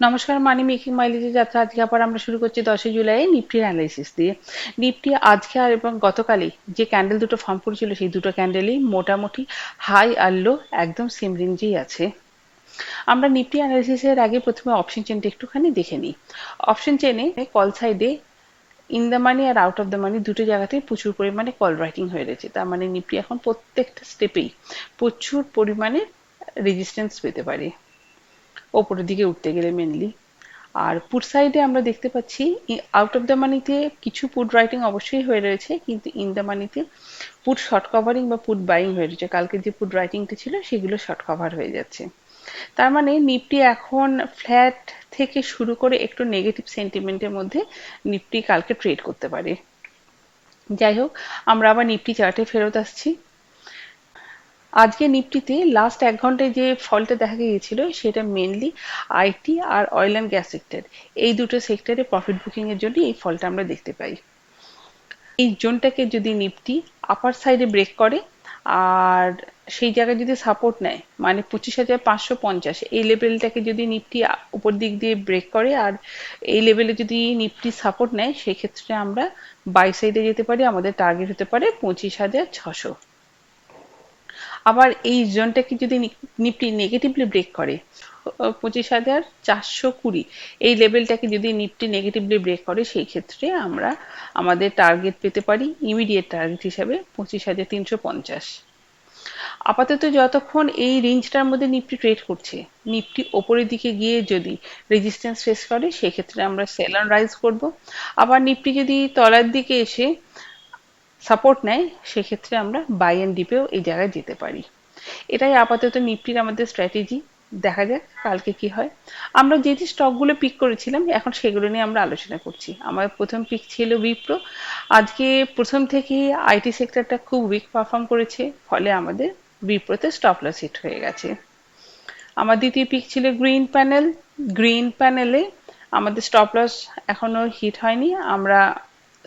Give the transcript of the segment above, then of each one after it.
নমস্কার, মানি মেকিং মাইলেজের যাত্রা। আজকে আবার আমরা শুরু করছি দশই জুলাই নিফটির অ্যানালাইসিস দিয়ে। নিফটি আজকে আর এবং গতকালই যে ক্যান্ডেল দুটো ফর্ম করেছিল, সেই দুটো ক্যান্ডেলই মোটামুটি হাই আর লো একদম সেম রেঞ্জেই আছে। আমরা নিফটি অ্যানালাইসিসের আগে প্রথমে অপশন চেনটা একটুখানি দেখে নিই। অপশন চেনে কল সাইডে ইন দ্য মানি আর আউট অফ দ্য মানি দুটো জায়গাতেই প্রচুর পরিমাণে কল রাইটিং হয়ে রয়েছে। তার মানে নিফটি এখন প্রত্যেকটা স্টেপেই প্রচুর পরিমাণে রেজিস্ট্যান্স পেতে পারে। ওপরের দিকে উঠতে গেলে মেনলি আর পুট সাইডে আমরা দেখতে পাচ্ছি আউট অফ দ্য মানিতে কিছু পুট রাইটিং অবশ্যই হয়ে রয়েছে, কিন্তু ইন দ্য মানিতে পুট শর্ট কভারিং বা পুট বাইং হয়ে রয়েছে। কালকে যে পুট রাইটিংটা ছিল, সেগুলো শর্ট কভার হয়ে যাচ্ছে। তার মানে নিফটি এখন ফ্ল্যাট থেকে শুরু করে একটু নেগেটিভ সেন্টিমেন্টের মধ্যে নিফটি কালকে ট্রেড করতে পারে। যাই হোক, আমরা আবার নিফটি চার্টে ফেরত আসছি। আজকে নিফটিতে লাস্ট এক ঘন্টায় যে ফলটা দেখা গিয়েছিল সেটা মেনলি আইটি আর অয়েল অ্যান্ড গ্যাস সেক্টর এই দুটো সেক্টরে প্রফিট বুকিং এর জন্য এই ফলটা আমরা দেখতে পাই। এই জোনটাকে যদি নিফটি আপার সাইডে ব্রেক করে, আর সেই জায়গায় যদি সাপোর্ট নেয় মানে পঁচিশ হাজার পাঁচশো পঞ্চাশ, এই লেভেলটাকে যদি নিফটি উপর দিক দিয়ে ব্রেক করে, আর এই লেভেলে যদি নিফটি সাপোর্ট নেয়, সেক্ষেত্রে আমরা বাই সাইডে যেতে পারি, আমাদের টার্গেট হতে পারে পঁচিশ হাজার ছশো। আবার এই জোনটাকে যদি নিফটি নেগেটিভলি ব্রেক করে পঁচিশ হাজার চারশো কুড়ি, এই লেভেলটাকে যদি নিফটি নেগেটিভলি ব্রেক করে, সেই ক্ষেত্রে আমরা আমাদের টার্গেট পেতে পারি ইমিডিয়েট টার্গেট হিসাবে পঁচিশ হাজার তিনশো পঞ্চাশ। আপাতত যতক্ষণ এই রেঞ্জটার মধ্যে নিফটি ট্রেড করছে নিফটি ওপরের দিকে গিয়ে যদি রেজিস্ট্যান্স ফেস করে সেক্ষেত্রে আমরা সেল অন রাইজ করব। আবার নিফটি যদি তলার দিকে এসে সাপোর্ট নেয়, সেক্ষেত্রে আমরা বাই অ্যান্ড ডিপেও এই জায়গায় যেতে পারি। এটাই আপাতত নিফটির আমাদের স্ট্র্যাটেজি দেখা যাক কালকে কি হয়। আমরা যে যে স্টকগুলো পিক করেছিলাম, এখন সেগুলো নিয়ে আমরা আলোচনা করছি। আমার প্রথম পিক ছিল উইপ্রো আজকে প্রথম থেকে আইটি সেক্টরটা খুব উইক পারফর্ম করেছে, ফলে আমাদের উইপ্রোতে স্টপ লস হিট হয়ে গেছে। আমার দ্বিতীয় পিক ছিল গ্রিন প্যানেল গ্রিন প্যানেলে আমাদের স্টপ লস এখনও হিট হয়নি। আমরা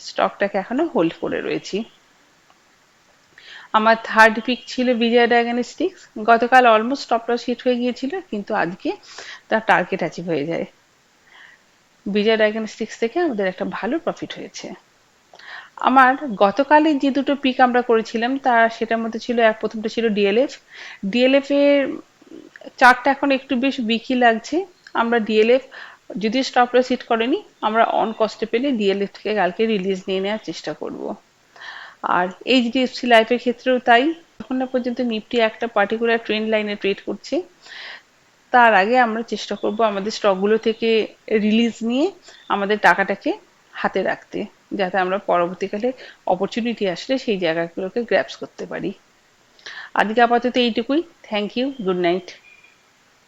স্টকটাকে এখনও হোল্ড করে রয়েছি। আমার থার্ড পিক ছিল বিজয় ডায়াগনস্টিক্স গতকাল অলমোস্ট স্টপ লস হিট হয়ে গিয়েছিল, কিন্তু আজকে তার টার্গেট অ্যাচিভ হয়ে যায়। বিজয় ডায়াগনস্টিক্স থেকে আমাদের একটা ভালো প্রফিট হয়েছে। আমার গতকালে যে দুটো পিক আমরা করেছিলাম, তার সেটার মধ্যে ছিল এক, প্রথমটা ছিল ডিএলএফ ডিএলএফ এর চারটা এখন একটু বেশ বিকি লাগছে। আমরা ডিএলএফ যদি স্টপ লস হিট করেনি, আমরা অন কস্টে পেলে ডিএলএফ থেকে কালকে রিলিজ নিয়ে নেওয়ার চেষ্টা করব। আর এইচডিএফসি লাইফের ক্ষেত্রেও তাই। এখন না পর্যন্ত নিফটি একটা পার্টিকুলার ট্রেন্ড লাইনে ট্রেড করছে। তার আগে আমরা চেষ্টা করব আমাদের স্টকগুলো থেকে রিলিজ নিয়ে আমাদের টাকাটাকে হাতে রাখতে, যাতে আমরা পরবর্তীকালে অপরচুনিটি আসলে সেই জায়গাগুলোকে গ্র্যাপস করতে পারি। আজকে আপাতত এইটুকুই। Thank you good night